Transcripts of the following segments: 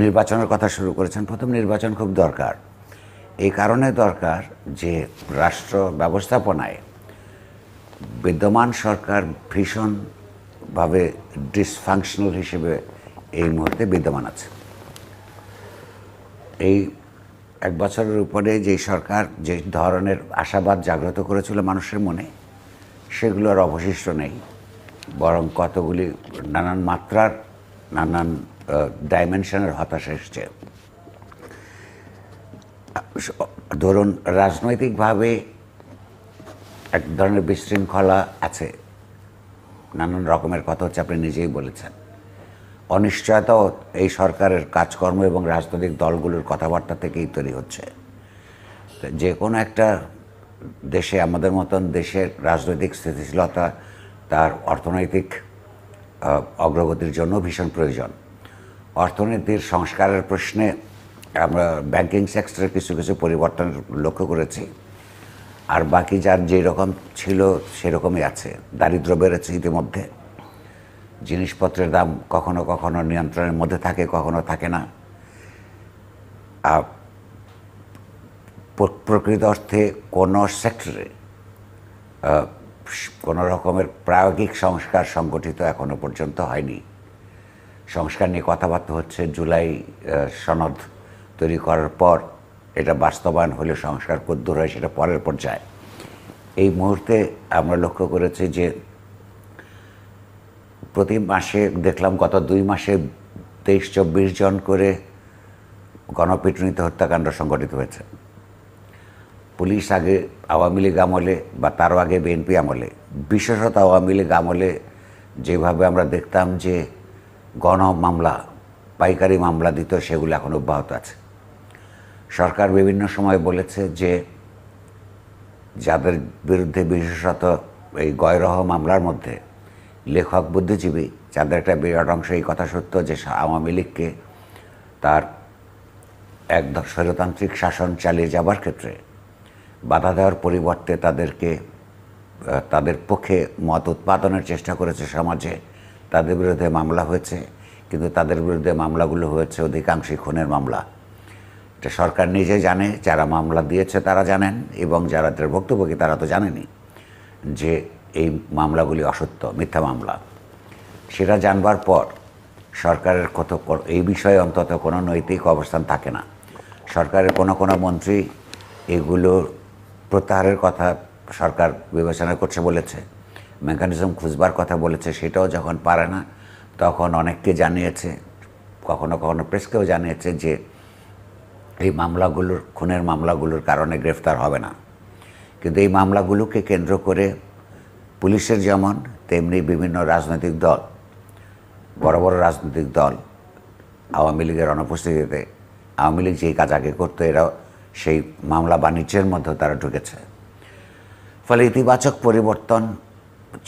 নির্বাচনের কথা শুরু করেছেন। প্রথম নির্বাচন খুব দরকার। এই কারণে দরকার যে রাষ্ট্র ব্যবস্থাপনায় বিদ্যমান সরকার ভীষণভাবে ডিসফাংশনাল হিসেবে এই মুহূর্তে বিদ্যমান আছে। এই এক বছরের উপরে যে সরকার যে ধরনের আশাবাদ জাগ্রত করেছিল মানুষের মনে সেগুলো আর অবশিষ্ট নেই। বরং কতগুলি নানান মাত্রার, নানান ডাইমেনশনের হতাশা এসছে। ধরুন, রাজনৈতিকভাবে এক ধরনের বিশৃঙ্খলা আছে। নানান রকমের কথা হচ্ছে, আপনি নিজেই বলেছেন। অনিশ্চয়তাও এই সরকারের কাজকর্ম এবং রাজনৈতিক দলগুলোর কথাবার্তা থেকেই তৈরি হচ্ছে। যে কোনো একটা দেশে, আমাদের মতন দেশের রাজনৈতিক স্থিতিশীলতা তার অর্থনৈতিক অগ্রগতির জন্য ভীষণ প্রয়োজন। অর্থনীতির সংস্কারের প্রশ্নে আমরা ব্যাংকিং সেক্টরের কিছু কিছু পরিবর্তন লক্ষ্য করেছি। আর বাকি যার যেই রকম ছিল সেরকমই আছে। দারিদ্র বেড়েছে ইতিমধ্যে। জিনিসপত্রের দাম কখনো কখনো নিয়ন্ত্রণের মধ্যে থাকে, কখনো থাকে না। প্রকৃত অর্থে কোনো সেক্টরে কোনো রকমের প্রায়োগিক সংস্কার সংগঠিত এখনও পর্যন্ত হয়নি। সংস্কার নিয়ে কথাবার্তা হচ্ছে, জুলাই সনদ তৈরি করার পর এটা বাস্তবায়ন হলে সংস্কার কদ্দূর হয় সেটা পরের পর্যায়ে। এই মুহূর্তে আমরা লক্ষ্য করেছি যে প্রতি মাসে, দেখলাম গত দুই মাসে তেইশ চব্বিশ জন করে গণপিটুনিতে হত্যাকাণ্ড সংঘটিত হয়েছে। পুলিশ আগে আওয়ামী লীগ আমলে বা তারও আগে বিএনপি আমলে, বিশেষত আওয়ামী লীগ আমলে যেভাবে আমরা দেখতাম যে গণ মামলা, পাইকারি মামলা দিত সেগুলো এখন অব্যাহত আছে। সরকার বিভিন্ন সময় বলেছে যে যাদের বিরুদ্ধে বিশেষত এই গয়রহ মামলার মধ্যে লেখক বুদ্ধিজীবী, যাদের একটা বিরাট অংশ এই কথা সত্য যে আওয়ামী লীগকে তার এক স্বৈরতান্ত্রিক শাসন চালিয়ে যাবার ক্ষেত্রে বাধা দেওয়ার পরিবর্তে তাদেরকে তাদের পক্ষে মত উৎপাদনের চেষ্টা করেছে সমাজে। তাদের বিরুদ্ধে মামলা হয়েছে, কিন্তু তাদের বিরুদ্ধে মামলাগুলো হয়েছে অধিকাংশই খুনের মামলা। এটা সরকার নিজে জানে, যারা মামলা দিয়েছে তারা জানেন, এবং যারা তার ভুক্তভোগী তারা তো জানেনি যে এই মামলাগুলি অসত্য, মিথ্যা মামলা। সেটা জানবার পর সরকারের কত এই বিষয়ে অন্তত কোনো নৈতিক অবস্থান থাকে না। সরকারের কোনো কোনো মন্ত্রী এগুলো প্রত্যাহারের কথা সরকার বিবেচনা করছে বলেছে। মেকানিজম খুঁজবার কথা বলেছে, সেটাও যখন পারে না, তখন অনেককে জানিয়েছে, কখনো কখনো প্রেসকেও জানিয়েছে যে, এই মামলাগুলোর, খুনের মামলাগুলোর কারণে গ্রেফতার হবে না। কিন্তু এই মামলাগুলোকে কেন্দ্র করে পুলিশের যেমন, তেমনি বিভিন্ন রাজনৈতিক দল, বড় বড় রাজনৈতিক দল, আওয়ামী লীগের অনুপস্থিতিতে, আওয়ামী লীগ যেই কাজ আগে করতো এরাও সেই মামলা বাণিজ্যের মধ্যে তারা ঢুকেছে। ফলে ইতিবাচক পরিবর্তন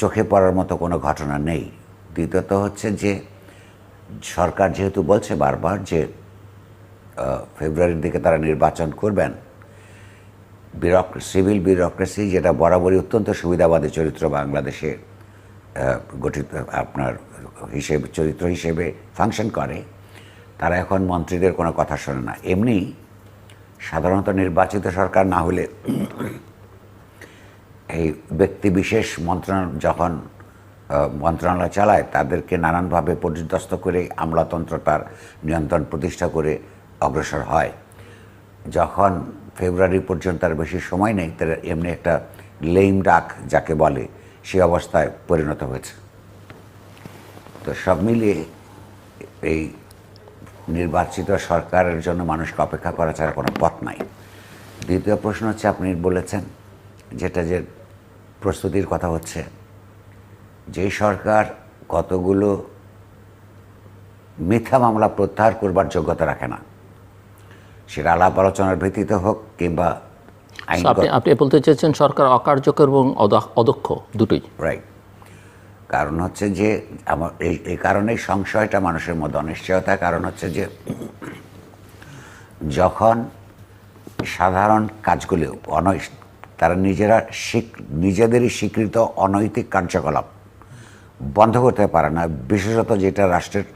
চোখে পড়ার মতো কোনো ঘটনা নেই। দ্বিতীয়ত হচ্ছে যে, সরকার যেহেতু বলছে বারবার যে ফেব্রুয়ারির দিকে তারা নির্বাচন করবেন বিরক্রেসি সিভিল বিউরোক্রেসি যেটা বরাবরই অত্যন্ত সুবিধাবাদী চরিত্র বাংলাদেশে গঠিত, আপনার হিসেবে, চরিত্র হিসেবে ফাংশন করে, তারা এখন মন্ত্রীদের কোনো কথা শোনে না। এমনি সাধারণত নির্বাচিত সরকার না হলে এই ব্যক্তি বিশেষ মন্ত্রণালয় যখন মন্ত্রণালয় চালায়, তাদেরকে নানানভাবে পর্যদস্ত করে আমলাতন্ত্র তার নিয়ন্ত্রণ প্রতিষ্ঠা করে অগ্রসর হয়। যখন ফেব্রুয়ারি পর্যন্ত আর বেশি সময় নেই, তার এমনি একটা লেইম ডাক যাকে বলে, সে অবস্থায় পরিণত হয়েছে। তো সব মিলিয়ে এই নির্বাচিত সরকারের জন্য মানুষকে অপেক্ষা করা ছাড়া কোনো পথ নাই। দ্বিতীয় প্রশ্ন হচ্ছে, আপনি বলেছেন যেটা যে প্রস্তুতির কথা হচ্ছে। যে সরকার কতগুলো মিথ্যা মামলা প্রত্যাহার করবার যোগ্যতা রাখে না সেটা আলাপ আলোচনার ভিত্তিতে হোক কিংবা আপনি আপনি বলতে চাইছেন সরকার অকার্যকর এবং অদ- অদক্ষ দুটোই। রাইট কারণ হচ্ছে যে আমার এই এই কারণেই সংশয়টা মানুষের মধ্যে অনিশ্চয়তা কারণ হচ্ছে যে যখন সাধারণ কাজগুলো অনৈ তারা নিজেরা নিজেদেরই স্বীকৃত অনৈতিক কার্যকলাপ বন্ধ করতে পারে না। বিশেষত যেটা রাষ্ট্রের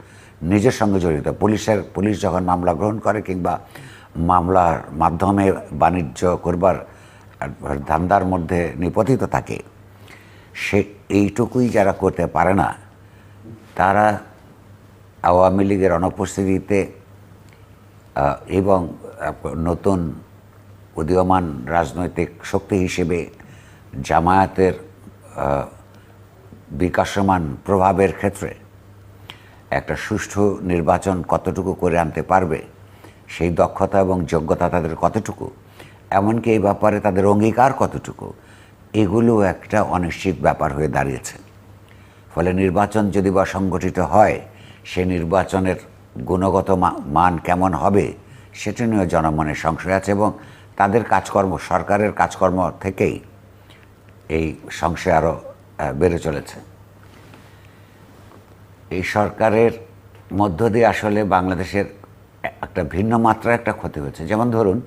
নিজের সঙ্গে জড়িত। পুলিশের, পুলিশ যখন মামলা গ্রহণ করে কিংবা মামলার মাধ্যমে বাণিজ্য করবার ধান্দার মধ্যে নিপতিত থাকে, সে এইটুকুই যারা করতে পারে না, তারা আওয়ামী লীগের অনুপস্থিতিতে এবং নতুন উদীয়মান রাজনৈতিক শক্তি হিসেবে জামায়াতের বিকাশমান প্রভাবের ক্ষেত্রে একটা সুষ্ঠু নির্বাচন কতটুকু করে আনতে পারবে, সেই দক্ষতা এবং যোগ্যতা তাদের কতটুকু, এমনকি এই ব্যাপারে তাদের অঙ্গীকার কতটুকু, এগুলো একটা অনিশ্চিত ব্যাপার হয়ে দাঁড়িয়েছে। ফলে নির্বাচন যদি বা সংগঠিত হয়, সে নির্বাচনের গুণগত মান কেমন হবে, সেটা নিয়ে জনমনে সংশয় আছে এবং তাদের কাজকর্ম, সরকারের কাজকর্ম থেকেই এই সংশয় আরও বেড়ে চলেছে। এই সরকারের মধ্য দিয়ে আসলে বাংলাদেশের একটা ভিন্ন মাত্রার একটা ক্ষতি হয়েছে। যেমন ধরুন,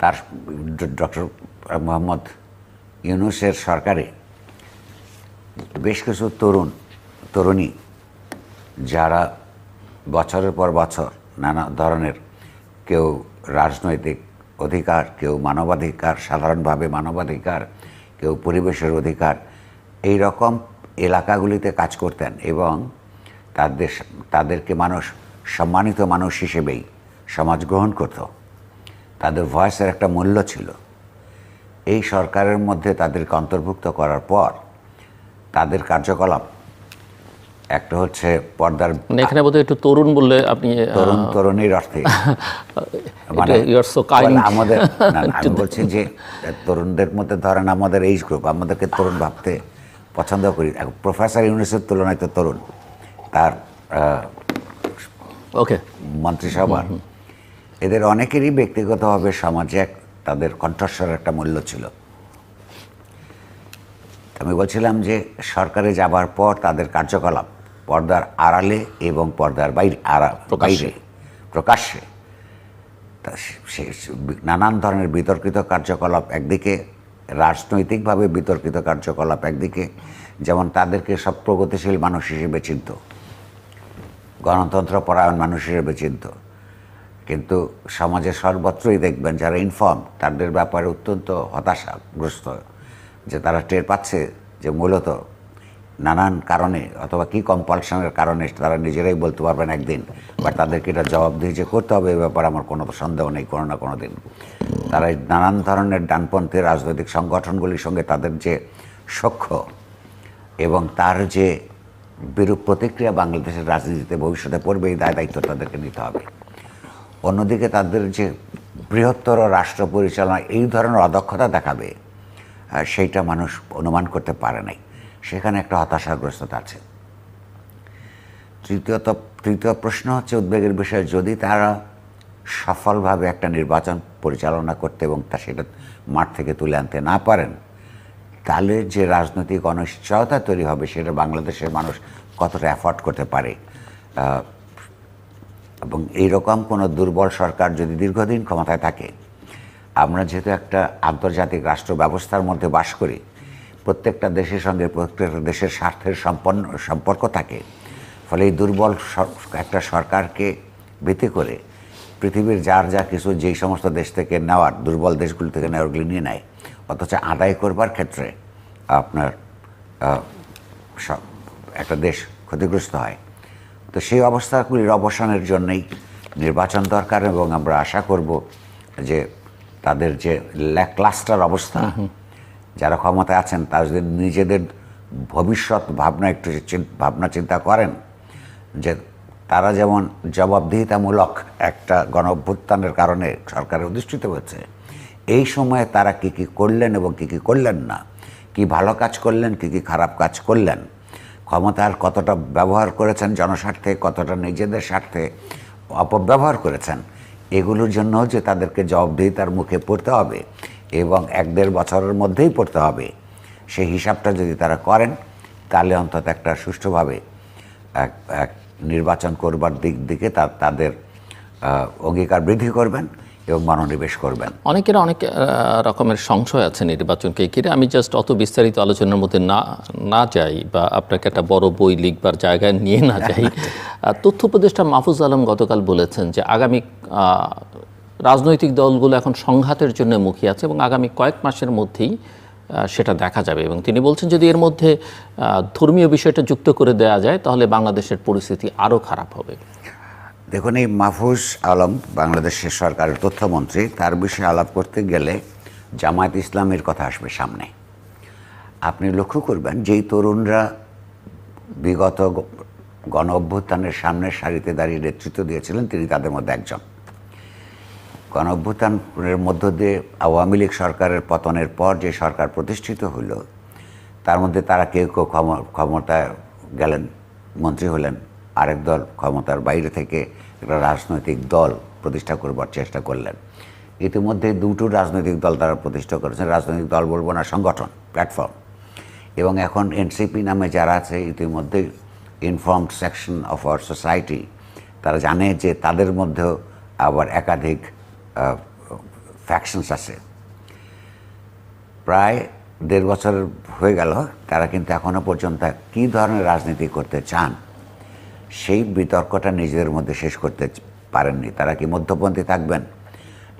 তার ডক্টর মোহাম্মদ ইউনুসের সরকারে বেশ কিছু তরুণ, তরুণী যারা বছরের পর বছর নানা ধরনের কেউ রাজনৈতিক অধিকার, কেউ মানবাধিকার, সাধারণভাবে মানবাধিকার, কেউ পরিবেশের অধিকার, এই রকম এলাকাগুলিতে কাজ করতেন এবং তাদের তাদেরকে মানুষ, সম্মানিত মানুষ হিসেবেই সমাজ গ্রহণ করত। তাদের ভয়েসের একটা মূল্য ছিল। এই সরকারের মধ্যে তাদেরকে অন্তর্ভুক্ত করার পর তাদের কার্যকলাপ একটা হচ্ছে পর্দার মানে এখানে বোধহয় একটু তরুণ বললে আপনি তরুণ তরুণীর অর্থে। মানে আমাদের আমি বলছি যে তরুণদের মধ্যে ধরেন আমাদের এইজ গ্রুপ আমাদেরকে তরুণ ভাবতে পছন্দ করি। প্রফেসর ইউনিসের তুলনায় তো তরুণ। তার ওকে মন্ত্রিসভার। এদের অনেকেরই ব্যক্তিগতভাবে সমাজে এক তাদের কণ্ঠস্বর একটা মূল্য ছিল। আমি বলছিলাম যে সরকারে যাবার পর তাদের কার্যকলাপ পর্দার আড়ালে এবং পর্দার বাইরে আড়া বাইরে প্রকাশ্যে। তা সে- নানান ধরনের বিতর্কিত কার্যকলাপ একদিকে রাজনৈতিকভাবে বিতর্কিত কার্যকলাপ একদিকে যেমন তাদেরকে সব প্রগতিশীল মানুষ হিসেবে চিনত গণতন্ত্র পরায়ণ মানুষ হিসেবে চিনত। কিন্তু সমাজের সর্বত্রই দেখবেন যারা ইনফর্ম তাদের ব্যাপারে অত্যন্ত হতাশাগ্রস্ত যে তারা টের পাচ্ছে যে মূলত নানান কারণে অথবা কি কম্পালশনের কারণে তারা নিজেরাই বলতে পারবেন একদিন। বা তাদেরকে এটা জবাবদিহি যে করতে হবে, এ ব্যাপারে আমার কোনো সন্দেহ নেই কোনো না কোনো দিন। তারা এই নানান ধরনের ডানপন্থী রাজনৈতিক সংগঠনগুলির সঙ্গে তাদের যে সখ্য এবং তার যে বিরূপ প্রতিক্রিয়া বাংলাদেশের রাজনীতিতে ভবিষ্যতে পড়বে, এই দায় দায়িত্ব তাদেরকে নিতে হবে। অন্যদিকে তাদের যে বৃহত্তর রাষ্ট্র পরিচালনা, এই ধরনের অদক্ষতা দেখাবে সেইটা মানুষ অনুমান করতে পারে নাই। সেখানে একটা হতাশাগ্রস্ততা আছে। তৃতীয়ত তৃতীয় প্রশ্ন হচ্ছে উদ্বেগের বিষয়, যদি তারা সফলভাবে একটা নির্বাচন পরিচালনা করতে এবং তা সেটা মাঠ থেকে তুলে আনতে না পারেন, তাহলে যে রাজনৈতিক অনিশ্চয়তা তৈরি হবে সেটা বাংলাদেশের মানুষ কতটা অ্যাফোর্ড করতে পারে। এবং এইরকম কোনো দুর্বল সরকার যদি দীর্ঘদিন ক্ষমতায় থাকে, আমরা যেহেতু একটা আন্তর্জাতিক রাষ্ট্র ব্যবস্থার মধ্যে বাস করি প্রত্যেকটা দেশের সঙ্গে প্রত্যেকটা দেশের স্বার্থের সম্পন্ন, সম্পর্ক থাকে। ফলে এই দুর্বল একটা সরকারকে ভিত্তি করে পৃথিবীর যার যা কিছু যেই সমস্ত দেশ থেকে নেওয়ার, দুর্বল দেশগুলি থেকে নেওয়ারগুলি নিয়ে নেয়। অথচ আদায় করবার ক্ষেত্রে আপনার একটা দেশ ক্ষতিগ্রস্ত হয়। তো সেই অবস্থাগুলির অবসানের জন্যই নির্বাচন দরকার এবং আমরা আশা করব যে তাদের যে ক্লাস্টার অবস্থা যারা ক্ষমতায় আছেন, তারা যদি নিজেদের ভবিষ্যৎ ভাবনা, একটু ভাবনা চিন্তা করেন যে তারা যেমন জবাবদিহিতামূলক একটা গণ অভ্যুত্থানের কারণে সরকারে অধিষ্ঠিত হয়েছে, এই সময়ে তারা কি কি করলেন এবং কি কি করলেন না? কি ভালো কাজ করলেন, কি কি খারাপ কাজ করলেন? ক্ষমতার কতটা ব্যবহার করেছেন জনস্বার্থে, কতটা নিজেদের স্বার্থে অপব্যবহার করেছেন? এগুলোর জন্য যে তাদেরকে জবাবদিহিতার মুখে পড়তে হবে এবং এক দেড় বছরের মধ্যেই পড়তে হবে। সেই হিসাবটা যদি তারা করেন তাহলে অন্তত একটা সুষ্ঠুভাবে এক এক নির্বাচন করবার দিক দিকে তাদের অঙ্গীকার বৃদ্ধি করবেন এবং মনোনিবেশ করবেন। অনেকের অনেক রকমের সংশয় আছে নির্বাচনকে ঘিরে। আমি জাস্ট অত বিস্তারিত আলোচনার মধ্যে না না যাই বা আপনাকে একটা বড় বই লিখবার জায়গায় নিয়ে না যাই। তথ্য উপদেষ্টা মাহফুজ আলম গতকাল বলেছেন যে আগামী রাজনৈতিক দলগুলো এখন সংঘাতের জন্য মুখী আছে এবং আগামী কয়েক মাসের মধ্যেই সেটা দেখা যাবে। এবং তিনি বলছেন যদি এর মধ্যে ধর্মীয় বিষয়টা যুক্ত করে দেওয়া যায়, তাহলে বাংলাদেশের পরিস্থিতি আরও খারাপ হবে। দেখুন, এই মাহফুজ আলম, বাংলাদেশের সরকারের তথ্যমন্ত্রী, তার বিষয়ে আলাপ করতে গেলে জামায়াত ইসলামের কথা আসবে সামনে। আপনি লক্ষ্য করবেন, যেই তরুণরা বিগত গণ অভ্যুত্থানের সামনের সারিতে দাঁড়িয়ে নেতৃত্ব দিয়েছিলেন, তিনি তাদের মধ্যে একজন। গণ অভ্যুত্থানের মধ্য দিয়ে আওয়ামী লীগ সরকারের পতনের পর যে সরকার প্রতিষ্ঠিত হলো, তার মধ্যে তারা কেউ কেউ ক্ষম- ক্ষমতায় গেলেন, মন্ত্রী হলেন, আরেক দল ক্ষমতার বাইরে থেকে একটা রাজনৈতিক দল প্রতিষ্ঠা করবার চেষ্টা করলেন। ইতিমধ্যে দুটো রাজনৈতিক দল তারা প্রতিষ্ঠা করেছেন রাজনৈতিক দল বলব না, সংগঠন, প্ল্যাটফর্ম। এবং এখন এনসিপি নামে যারা আছে, ইতিমধ্যে informed section of our society তারা জানে যে তাদের মধ্যেও আবার একাধিক ফ্যাকশনস আছে। প্রায় দেড় বছর হয়ে গেল, তারা কিন্তু এখনও পর্যন্ত কী ধরনের রাজনীতি করতে চান, সেই বিতর্কটা নিজেদের মধ্যে শেষ করতে পারেননি। তারা কি মধ্যপন্থী থাকবেন,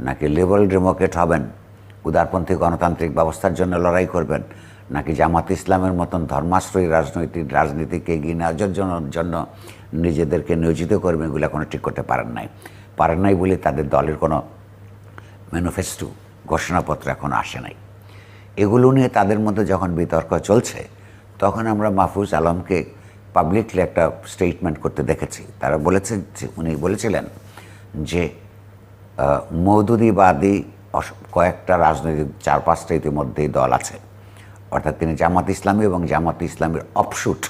নাকি লিবারেল ডেমোক্রেট হবেন, উদারপন্থী গণতান্ত্রিক ব্যবস্থার জন্য লড়াই করবেন, নাকি জামাত ইসলামের মতন ধর্মাশ্রয়ী রাজনৈতিক, রাজনীতিকে এগিয়ে নেওয়ার জন্য জন্য নিজেদেরকে নিয়োজিত করবেন এগুলো এখনও ঠিক করতে পারেন নাই। পারেন নাই বলে তাদের দলের কোনো ম্যানিফেস্টো ঘোষণাপত্র এখনও আসে নাই। এগুলো নিয়ে তাদের মধ্যে যখন বিতর্ক চলছে, তখন আমরা মাহফুজ আলমকে পাবলিকলি একটা স্টেটমেন্ট করতে দেখেছি। তারা বলেছে যে, উনি বলেছিলেন যে মৌদুদিবাদী কয়েকটা রাজনৈতিক, চার পাঁচটা ইতিমধ্যেই দল আছে। অর্থাৎ তিনি জামাত ইসলামী এবং জামাত ইসলামের অপশুট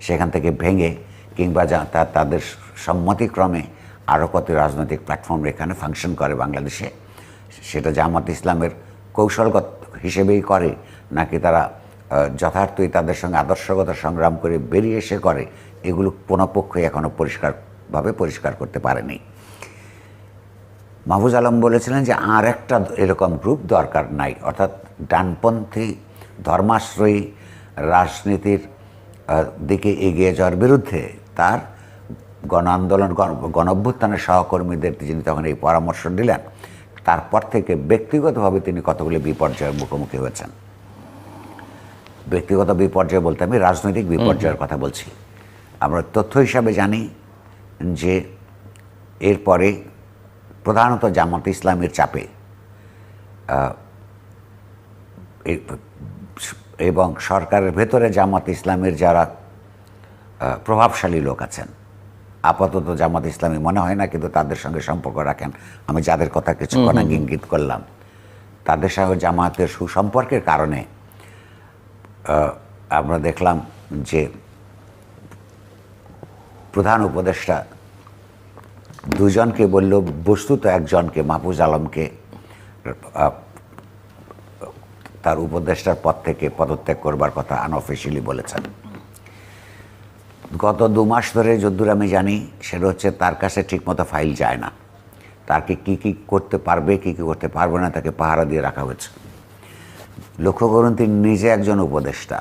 সেখান থেকে ভেঙে কিংবা যা- তা- তাদের সম্মতিক্রমে আরও কত রাজনৈতিক প্ল্যাটফর্ম এখানে ফাংশন করে বাংলাদেশে সেটা জামাত ইসলামের কৌশলগত হিসেবেই করে, নাকি তারা যথার্থই তাদের সঙ্গে আদর্শগত সংগ্রাম করে বেরিয়ে এসে করে, এগুলো কোনো এখনও পরিষ্কারভাবে পরিষ্কার করতে পারেনি। মাহফুজ আলম বলেছিলেন যে আর একটা এরকম গ্রুপ দরকার নাই, অর্থাৎ ডানপন্থী, ধর্মাশ্রয়ী, রাজনীতির দিকে এগিয়ে যাওয়ার বিরুদ্ধে তার গণ আন্দোলন, গণ অভ্যুত্থানের সহকর্মীদের তিনি তখন এই পরামর্শ দিলেন তারপর থেকে ব্যক্তিগতভাবে তিনি কতগুলি বিপর্যয়ের মুখোমুখি হয়েছেন? ব্যক্তিগত বিপর্যয় বলতে আমি রাজনৈতিক বিপর্যয়ের কথা বলছি। আমরা তথ্য হিসাবে জানি যে এরপরে প্রধানত জামাত ইসলামের চাপে এবং সরকারের ভেতরে জামাত ইসলামের যারা প্রভাবশালী লোক আছেন আপাতত জামাত ইসলামী মনে হয় না কিন্তু তাদের সঙ্গে সম্পর্ক রাখেন। আমি যাদের কথা কিছুক্ষণ আগে ইঙ্গিত করলাম। তাদের সঙ্গে জামায়াতের সুসম্পর্কের কারণে আমরা দেখলাম যে প্রধান উপদেষ্টা দুজনকে বলল বস্তুত একজনকে মাহফুজ আলমকে তার উপদেষ্টার পদ থেকে পদত্যাগ করবার কথা আনঅফিসিয়ালি বলেছেন। গত দু মাস ধরে যদ্দূর আমি জানি সেটা হচ্ছে তার কাছে ঠিকমতো ফাইল যায় না। তাকে কি কি করতে পারবে কি কি করতে পারবে না তাকে পাহারা দিয়ে রাখা হয়েছে। লক্ষ্য করুন তিনি নিজে একজন উপদেষ্টা।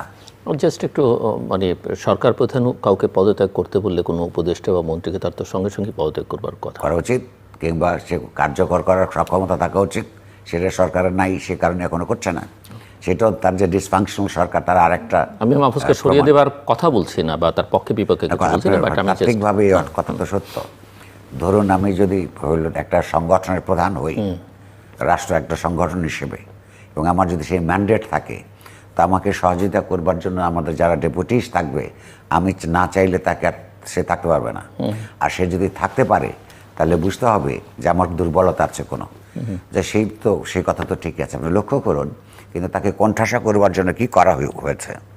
জাস্ট একটু মানে সরকার প্রধান কাউকে পদত্যাগ করতে বললে কোনো উপদেষ্টা বা মন্ত্রীকে তার তো সঙ্গে সঙ্গে পদত্যাগ করবার কথা। করা উচিত কিংবা সে কার্যকর করার সক্ষমতা থাকা উচিত সেটা সরকারের নাই সে কারণে এখনও করছে না। সেটাও তার যে ডিসফাংশনাল সরকার তার আরেকটা আমি মাহফুজকে সরিয়ে দেওয়ার কথা বলছি না বা তার পক্ষে বিপক্ষে কিছু বলছি না বাট আমি just- তাত্ত্বিকভাবে কথা তো সত্য। ধরুন আমি যদি হইল একটা সংগঠনের প্রধান হই রাষ্ট্র একটা সংগঠন হিসেবে এবং আমার যদি সেই ম্যান্ডেট থাকে তা আমাকে সহযোগিতা করবার জন্য আমাদের যারা ডেপুটিস থাকবে আমি না চাইলে তাকে আর সে থাকতে পারবে না। আর সে যদি থাকতে পারে তাহলে বুঝতে হবে যে আমার দুর্বলতা আছে কোনো। যে সেই তো সেই কথা তো ঠিকই আছে। আপনি লক্ষ্য করুন কিন্তু তাকে কণ্ঠাসা করবার জন্য কি করা হয়ে- হয়েছে?